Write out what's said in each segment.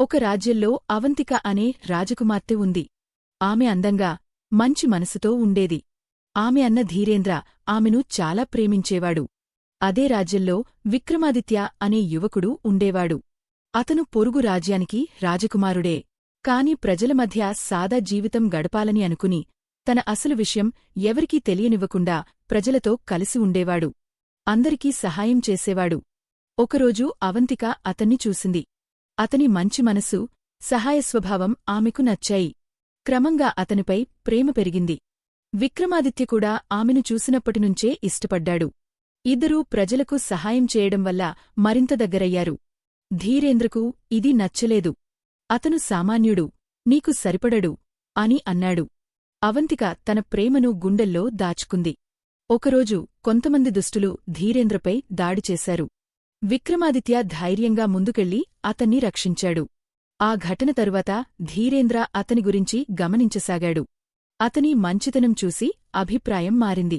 ఒక రాజ్యంలో అవంతిక అనే రాజకుమార్తె ఉంది. ఆమె అందంగా మంచి మనసుతో ఉండేది. ఆమె అన్న ధీరేంద్ర ఆమెను చాలా ప్రేమించేవాడు. అదే రాజ్యంలో విక్రమాదిత్య అనే యువకుడు ఉండేవాడు. అతను పొరుగు రాజ్యానికి రాజకుమారుడే. కాని ప్రజల మధ్య సాదా జీవితం గడపాలని అనుకుని తన అసలు విషయం ఎవరికీ తెలియనివ్వకుండా ప్రజలతో కలిసి ఉండేవాడు. అందరికీ సహాయం చేసేవాడు. ఒకరోజు అవంతిక అతన్ని చూసింది. అతని మంచి మనసు సహాయ స్వభావం ఆమెకు నచ్చాయి. క్రమంగా అతనిపై ప్రేమ పెరిగింది. విక్రమాదిత్య కూడా ఆమెను చూసినప్పటినుంచే ఇష్టపడ్డాడు. ఇద్దరూ ప్రజలకు సహాయం చేయడం వల్ల మరింత దగ్గరయ్యారు. ధీరేంద్రకు ఇది నచ్చలేదు. అతను సామాన్యుడు నీకు సరిపడడు అని అన్నాడు. అవంతిక తన ప్రేమను గుండెల్లో దాచుకుంది. ఒకరోజు కొంతమంది దుష్టులు ధీరేంద్రపై దాడి చేశారు. విక్రమాదిత్య ధైర్యంగా ముందుకెళ్ళి అతన్ని రక్షించాడు. ఆ ఘటన తరువాత ధీరేంద్ర అతని గురించి గమనించసాగాడు. అతని మంచితనం చూసి అభిప్రాయం మారింది.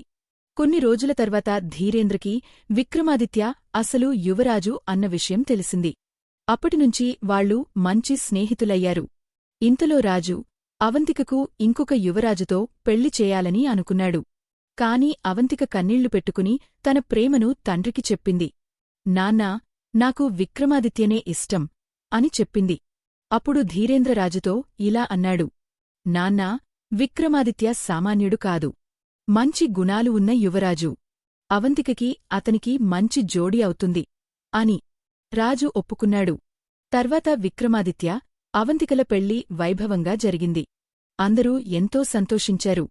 కొన్ని రోజుల తర్వాత ధీరేంద్రకి విక్రమాదిత్య అసలు యువరాజు అన్న విషయం తెలిసింది. అప్పటినుంచి వాళ్ళు మంచి స్నేహితులయ్యారు. ఇంతలో రాజు అవంతికకు ఇంకొక యువరాజుతో పెళ్ళి చేయాలని అనుకున్నాడు. కాని అవంతిక కన్నీళ్ళు పెట్టుకుని తన ప్రేమను తండ్రికి చెప్పింది. నాన్నా నాకు విక్రమాదిత్యనే ఇష్టం అని చెప్పింది. అప్పుడు ధీరేంద్రరాజుతో ఇలా అన్నాడు. నాన్నా విక్రమాదిత్య సామాన్యుడు కాదు. మంచి గుణాలు ఉన్న యువరాజు. అవంతికకి అతనికి మంచి జోడి అవుతుంది అని రాజు ఒప్పుకున్నాడు. తర్వాత విక్రమాదిత్య అవంతికల పెళ్ళి వైభవంగా జరిగింది. అందరూ ఎంతో సంతోషించారు.